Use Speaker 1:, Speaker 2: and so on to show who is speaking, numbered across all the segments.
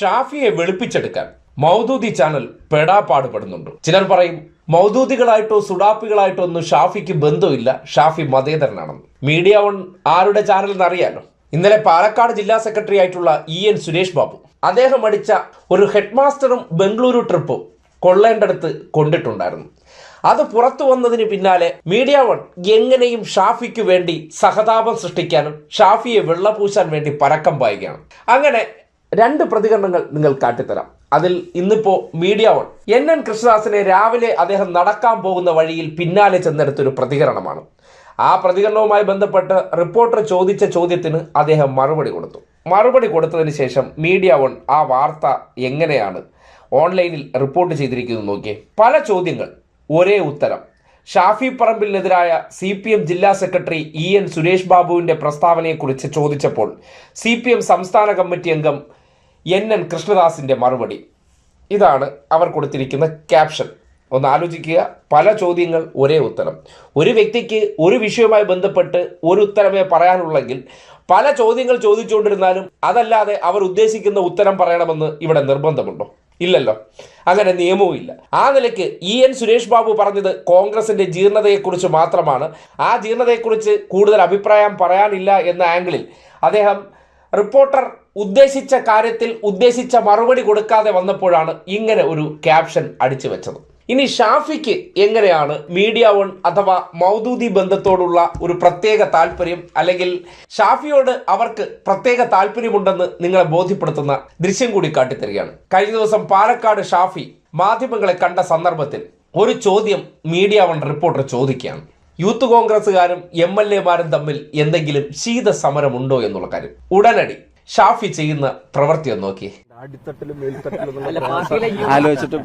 Speaker 1: ഷാഫിയെ വെളുപ്പിച്ചെടുക്കാൻ Maududi channel പെടാപ്പാടുപെടുന്നുണ്ട് ചിലർ പറയും മൗദൂദികളായിട്ടോ സുഡാപ്പികളായിട്ടോ ഒന്നും ഷാഫിക്ക് ബന്ധമില്ല. ഷാഫി മതേതരനാണെന്ന്. മീഡിയ വൺ ആരുടെ ചാനൽ എന്നറിയാലോ? ഇന്നലെ പാലക്കാട് ജില്ലാ സെക്രട്ടറി ആയിട്ടുള്ള ഇ എൻ സുരേഷ് ബാബു അദ്ദേഹം അടിച്ച ഒരു ഹെഡ് മാസ്റ്ററും ബംഗളൂരു ട്രിപ്പും കൊള്ളേണ്ടടുത്ത് കൊണ്ടിട്ടുണ്ടായിരുന്നു. അത് പുറത്തു വന്നതിന് പിന്നാലെ മീഡിയ വൺ എങ്ങനെയും ഷാഫിക്ക് വേണ്ടി സഹതാപം സൃഷ്ടിക്കാനും ഷാഫിയെ വെള്ളപൂശാൻ വേണ്ടി പരക്കം പായുകയാണ്. അങ്ങനെ രണ്ട് പ്രതികരണങ്ങൾ നിങ്ങൾ കാട്ടിത്തരാം. അതിൽ ഇന്നിപ്പോ മീഡിയ വൺ എൻ എൻ കൃഷ്ണദാസിനെ രാവിലെ അദ്ദേഹം നടക്കാൻ പോകുന്ന വഴിയിൽ പിന്നാലെ ചെന്നെടുത്തൊരു പ്രതികരണമാണ്. ആ പ്രതികരണവുമായി ബന്ധപ്പെട്ട് റിപ്പോർട്ടർ ചോദിച്ച ചോദ്യത്തിന് അദ്ദേഹം മറുപടി കൊടുത്തു. മറുപടി കൊടുത്തതിന് ശേഷം മീഡിയ വൺ ആ വാർത്ത എങ്ങനെയാണ്? ഓൺലൈനിൽ റിപ്പോർട്ട് ചെയ്തിരിക്കുന്നത് നോക്കിയേ. പല ചോദ്യങ്ങൾ ഒരേ ഉത്തരം. ഷാഫി പറമ്പിലിനെതിരായ സി പി എം ജില്ലാ സെക്രട്ടറി ഇ എൻ സുരേഷ് ബാബുവിന്റെ പ്രസ്താവനയെക്കുറിച്ച് ചോദിച്ചപ്പോൾ സി പി എം സംസ്ഥാന കമ്മിറ്റി അംഗം എൻ എൻ കൃഷ്ണദാസിന്റെ മറുപടി. ഇതാണ് അവർ കൊടുത്തിരിക്കുന്ന ക്യാപ്ഷൻ. ഒന്ന് ആലോചിക്കുക പല ചോദ്യങ്ങൾ ഒരേ ഉത്തരം. ഒരു വ്യക്തിക്ക് ഒരു വിഷയവുമായി ബന്ധപ്പെട്ട് ഒരു ഉത്തരമേ പറയാനുള്ളെങ്കിൽ പല ചോദ്യങ്ങൾ ചോദിച്ചുകൊണ്ടിരുന്നാലും അതല്ലാതെ അവർ ഉദ്ദേശിക്കുന്ന ഉത്തരം പറയണമെന്ന് ഇവിടെ നിർബന്ധമുണ്ടോ? ഇല്ലല്ലോ. അങ്ങനെ നിയമവും ഇല്ല. ആ നിലയ്ക്ക് ഇ എൻ സുരേഷ് ബാബു പറഞ്ഞത് കോൺഗ്രസിന്റെ ജീർണതയെക്കുറിച്ച് മാത്രമാണ്. ആ ജീർണതയെക്കുറിച്ച് കൂടുതൽ അഭിപ്രായം പറയാനില്ല എന്ന ആംഗിളിൽ അദ്ദേഹം റിപ്പോർട്ടർ ഉദ്ദേശിച്ച കാര്യത്തിൽ ഉദ്ദേശിച്ച മറുപടി കൊടുക്കാതെ വന്നപ്പോഴാണ് ഇങ്ങനെ ഒരു ക്യാപ്ഷൻ അടിച്ചു വെച്ചത്. ഇനി ഷാഫിക്ക് എങ്ങനെയാണ് മീഡിയ വൺ അഥവാ മൗദൂദി ബന്ധത്തോടുള്ള ഒരു പ്രത്യേക താല്പര്യം അല്ലെങ്കിൽ ഷാഫിയോട് അവർക്ക് പ്രത്യേക താല്പര്യമുണ്ടെന്ന് നിങ്ങളെ ബോധ്യപ്പെടുത്തുന്ന ദൃശ്യം കൂടി കാട്ടിത്തരികയാണ്. കഴിഞ്ഞ ദിവസം പാലക്കാട് ഷാഫി മാധ്യമങ്ങളെ കണ്ട സന്ദർഭത്തിൽ ഒരു ചോദ്യം മീഡിയ വൺ റിപ്പോർട്ടർ ചോദിക്കുകയാണ്. യൂത്ത് കോൺഗ്രസ്സുകാരും എം എൽ എമാരും തമ്മിൽ എന്തെങ്കിലും ശീതസമരമുണ്ടോ എന്നുള്ള കാര്യം. ഉടനടി ഷാഫി ചെയ്യുന്ന പ്രവൃത്തി ഒന്ന് നോക്കി.
Speaker 2: അടിത്തട്ടിലും മേൽത്തട്ടിലും ആലോചിച്ചിട്ട്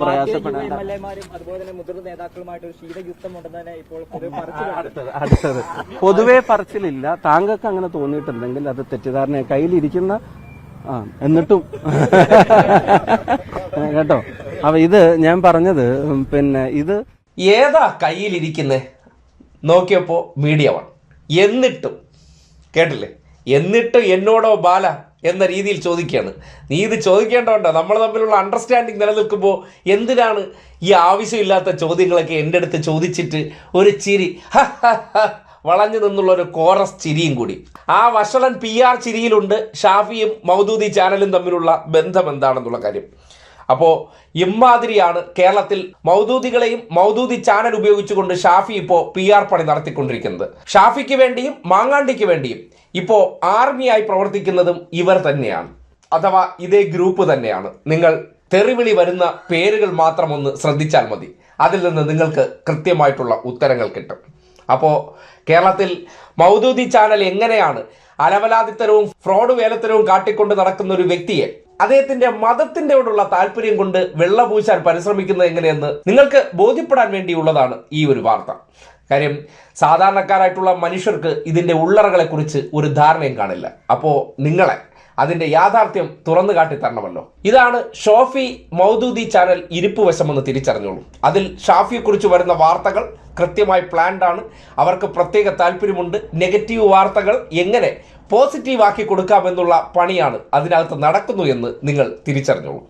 Speaker 3: എമാരും അതുപോലെ തന്നെ മുതിർന്ന നേതാക്കളുമായിട്ട് ഒരു ശീതയുദ്ധം ഉണ്ടെന്ന് തന്നെ ഇപ്പോൾ
Speaker 2: അടുത്തത് പൊതുവേ പറച്ചിലില്ല. താങ്കൾക്ക് അങ്ങനെ തോന്നിയിട്ടുണ്ടെങ്കിൽ അത് തെറ്റിദ്ധാരണ കയ്യിലിരിക്കുന്ന ആ എന്നിട്ടും. കേട്ടോ? അപ്പൊ ഇത് ഞാൻ പറഞ്ഞത് പിന്നെ ഇത്
Speaker 1: ഏതാ കയ്യിലിരിക്കുന്നേ? നോക്കിയപ്പോ മീഡിയ വൺ. എന്നിട്ടും. കേട്ടില്ലേ? എന്നിട്ടും എന്നോടോ ബാല എന്ന രീതിയിൽ ചോദിക്കുകയാണ്. നീ ഇത് ചോദിക്കേണ്ടതുണ്ടോ നമ്മൾ തമ്മിലുള്ള അണ്ടർസ്റ്റാൻഡിങ് നിലനിൽക്കുമ്പോൾ എന്തിനാണ് ഈ ആവശ്യമില്ലാത്ത ചോദ്യങ്ങളൊക്കെ എന്റെ അടുത്ത് ചോദിച്ചിട്ട് ഒരു ചിരി വളഞ്ഞു നിന്നുള്ള ഒരു കോറസ് ചിരിയും കൂടി. ആ വഷളൻ പി ആർ ചിരിയിലുണ്ട്. ഷാഫിയും മൗദൂദി ചാനലും തമ്മിലുള്ള ബന്ധം എന്താണെന്നുള്ള കാര്യം. അപ്പോ ഇമ്മാതിരിയാണ് കേരളത്തിൽ മൗദൂദികളെയും മൗദൂദി ചാനൽ ഉപയോഗിച്ചുകൊണ്ട് ഷാഫി ഇപ്പോൾ പി ആർ പണി നടത്തിക്കൊണ്ടിരിക്കുന്നത്. ഷാഫിക്ക് വേണ്ടിയും മാങ്ങാണ്ടിക്ക് വേണ്ടിയും ഇപ്പോൾ ആർമിയായി പ്രവർത്തിക്കുന്നതും ഇവർ തന്നെയാണ്. അഥവാ ഇതേ ഗ്രൂപ്പ് തന്നെയാണ്. നിങ്ങൾ തെറിവിളി വരുന്ന പേരുകൾ മാത്രം ഒന്ന് ശ്രദ്ധിച്ചാൽ മതി. അതിൽ നിന്ന് നിങ്ങൾക്ക് കൃത്യമായിട്ടുള്ള ഉത്തരങ്ങൾ കിട്ടും. അപ്പോൾ കേരളത്തിൽ മൗദൂദി ചാനൽ എങ്ങനെയാണ് അലവലാതിത്തരവും ഫ്രോഡ് വേലത്തരവും കാട്ടിക്കൊണ്ട് നടക്കുന്ന ഒരു വ്യക്തിയെ അദ്ദേഹത്തിന്റെ മതത്തിന്റെയോടുള്ള താല്പര്യം കൊണ്ട് വെള്ളപൂശാൻ പരിശ്രമിക്കുന്നത് എങ്ങനെയെന്ന് നിങ്ങൾക്ക് ബോധ്യപ്പെടാൻ വേണ്ടിയുള്ളതാണ് ഈ ഒരു വാർത്ത. കാര്യം സാധാരണക്കാരായിട്ടുള്ള മനുഷ്യർക്ക് ഇതിന്റെ ഉള്ളറകളെക്കുറിച്ച് ഒരു ധാരണയും കാണില്ല. അപ്പോൾ നിങ്ങളെ അതിന്റെ യാഥാർത്ഥ്യം തുറന്നു കാട്ടി തരണമല്ലോ. ഇതാണ് ഷോഫി മൗദൂദി ചാനൽ ഇരിപ്പ് വശമെന്ന് തിരിച്ചറിഞ്ഞോളൂ. അതിൽ ഷാഫിയെക്കുറിച്ച് വരുന്ന വാർത്തകൾ കൃത്യമായി പ്ലാൻഡ് ആണ്. അവർക്ക് പ്രത്യേക താല്പര്യമുണ്ട്. നെഗറ്റീവ് വാർത്തകൾ എങ്ങനെ പോസിറ്റീവ് ആക്കി കൊടുക്കാമെന്നുള്ള പണിയാണ് അതിനകത്ത് നടക്കുന്നു എന്ന് നിങ്ങൾ തിരിച്ചറിഞ്ഞോളൂ.